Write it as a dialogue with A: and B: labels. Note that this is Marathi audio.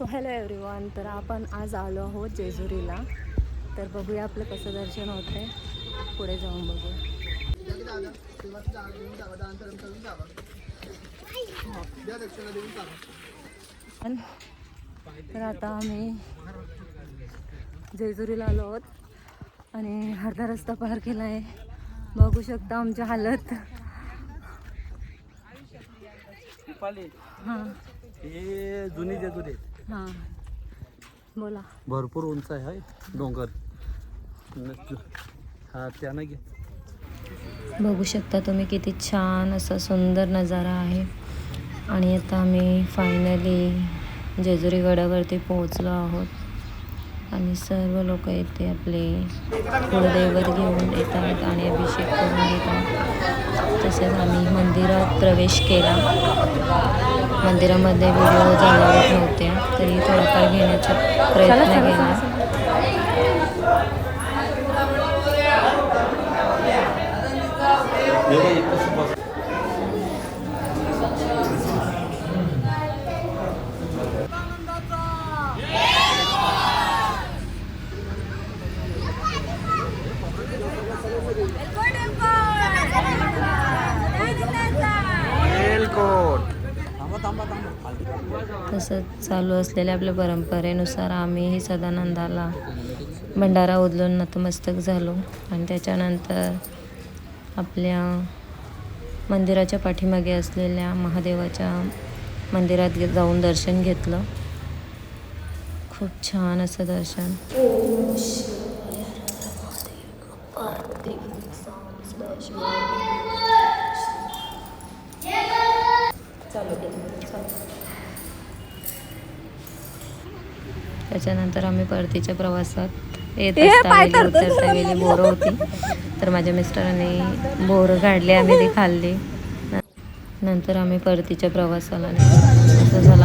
A: सो हॅलो एव्हरीवन तर आपण आज आलो आहोत जेजुरीला. तर बघूया आपलं कसं दर्शन होतंय. पुढे जाऊन पण- तर आता आम्ही जेजुरीला आलो आहोत. आणि अर्धा रस्ता पार केला आहे बघू शकता आमची हालत. हां.
B: हे जुनी जेजुरी
A: हां. बोला.
B: भरपूर उंच आहे डोंगर. हा त्यानं घे.
A: बघू शकता तुम्ही किती छान असा सुंदर नजारा आहे. आणि आता आम्ही फायनली जेजुरी गडावरती पोहोचलो आहोत. आणि सर्व लोक येते आपले कुलदैवत घेऊन येतात आणि अभिषेक करून घेतात. तसेच आम्ही मंदिरात प्रवेश केला. मंदिरामध्ये व्हिडिओ झाला नव्हत्या तरी थोडाफार घेण्याचा प्रयत्न केला. असं चालू असलेल्या आपल्या परंपरेनुसार आम्हीही सदानंदाला भंडारा उदलून नतमस्तक झालो. आणि त्याच्यानंतर आपल्या मंदिराच्या पाठीमागे असलेल्या महादेवाच्या मंदिरात जाऊन दर्शन घेतलं. खूप छान असं दर्शन. त्याच्यानंतर आम्ही परतीच्या प्रवासात येत असता वेळी उतरता वेळी बोरं होती. तर माझ्या मिस्टरांनी बोरं काढली आम्ही ती खाल्ली. न- नंतर आम्ही परतीच्या प्रवासाला असं झालं.